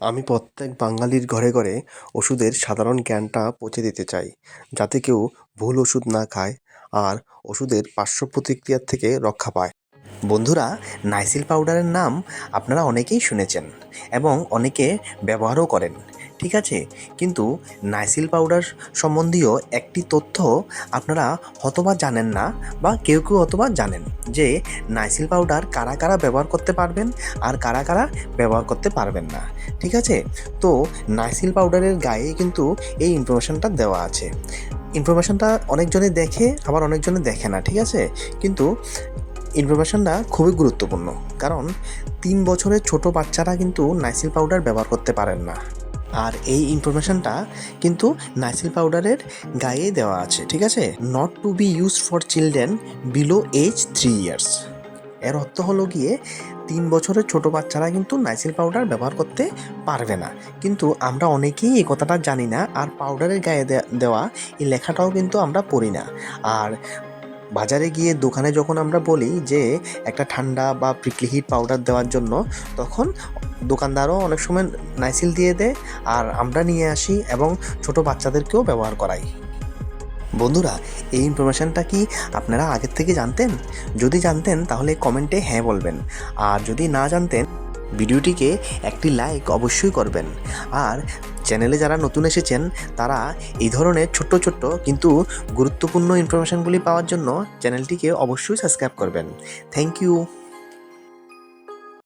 আমি প্রত্যেক বাঙালির ঘরে ঘরে ওষুধের সাধারণ জ্ঞানটা পৌঁছে দিতে চাই, যাতে কেউ ভুল ওষুধ না খায় আর ওষুধের পার্শ্ব প্রতিক্রিয়ার থেকে রক্ষা পায়। বন্ধুরা, নাইসিল পাউডারের নাম আপনারা অনেকেই শুনেছেন এবং অনেকে ব্যবহারও করেন। ঠিক আছে? কিন্তু নাইসিল পাউডার সম্বন্ধীয় একটি তথ্য আপনারা হতবা জানেন না বা কেউ কেউ অথবা জানেন যে নাইসিল পাউডার কারা কারা ব্যবহার করতে পারবেন আর কারা কারা ব্যবহার করতে পারবেন না, ঠিক আছে? তো নাইসিল পাউডারের গায়ে কিন্তু এই ইনফরমেশনটা দেওয়া আছে। ইনফরমেশনটা অনেকজনে দেখে, আবার অনেকজনে দেখে না, ঠিক আছে? কিন্তু ইনফরমেশনটা খুবই গুরুত্বপূর্ণ। কারণ তিন বছরের ছোট বাচ্চারা কিন্তু নাইসিল পাউডার ব্যবহার করতে পারেন না। আর এই ইনফরমেশনটা কিন্তু নাইসিল পাউডারের গায়ে দেওয়া আছে, ঠিক আছে? Not to be use for children below age three years এর অর্থ হলো গিয়ে, তিন বছরের ছোট বাচ্চারা কিন্তু নাইসিল পাউডার ব্যবহার করতে পারবে না। কিন্তু আমরা অনেকেই এই কথাটা জানি না, আর পাউডারের গায়ে দেওয়া এই লেখাটাও কিন্তু আমরা পড়ি না। আর বাজারে গিয়ে দোকানে যখন আমরা বলি যে, একটা ঠান্ডা বা প্রিকলি হিট পাউডার দেওয়ার জন্য, তখন দোকানদারও অনেক সময় নাইসিল দিয়ে দেয় আর আমরা নিয়ে আসি এবং ছোট বাচ্চাদেরকেও ব্যবহার করাই। বন্ধুরা, এই ইনফরমেশনটা কি আপনারা আগের থেকে জানতেন? যদি জানতেন, তাহলে কমেন্টে হ্যাঁ বলবেন। আর যদি না জানতেন, ভিডিওটিকে একটি লাইক অবশ্যই করবেন। আর চ্যানেলে যারা নতুন এসেছেন, তারা এই ধরনের ছোট্ট ছোট্ট কিন্তু গুরুত্বপূর্ণ ইনফরমেশনগুলি পাওয়ার জন্য চ্যানেলটিকে অবশ্যই সাবস্ক্রাইব করবেন। Thank you.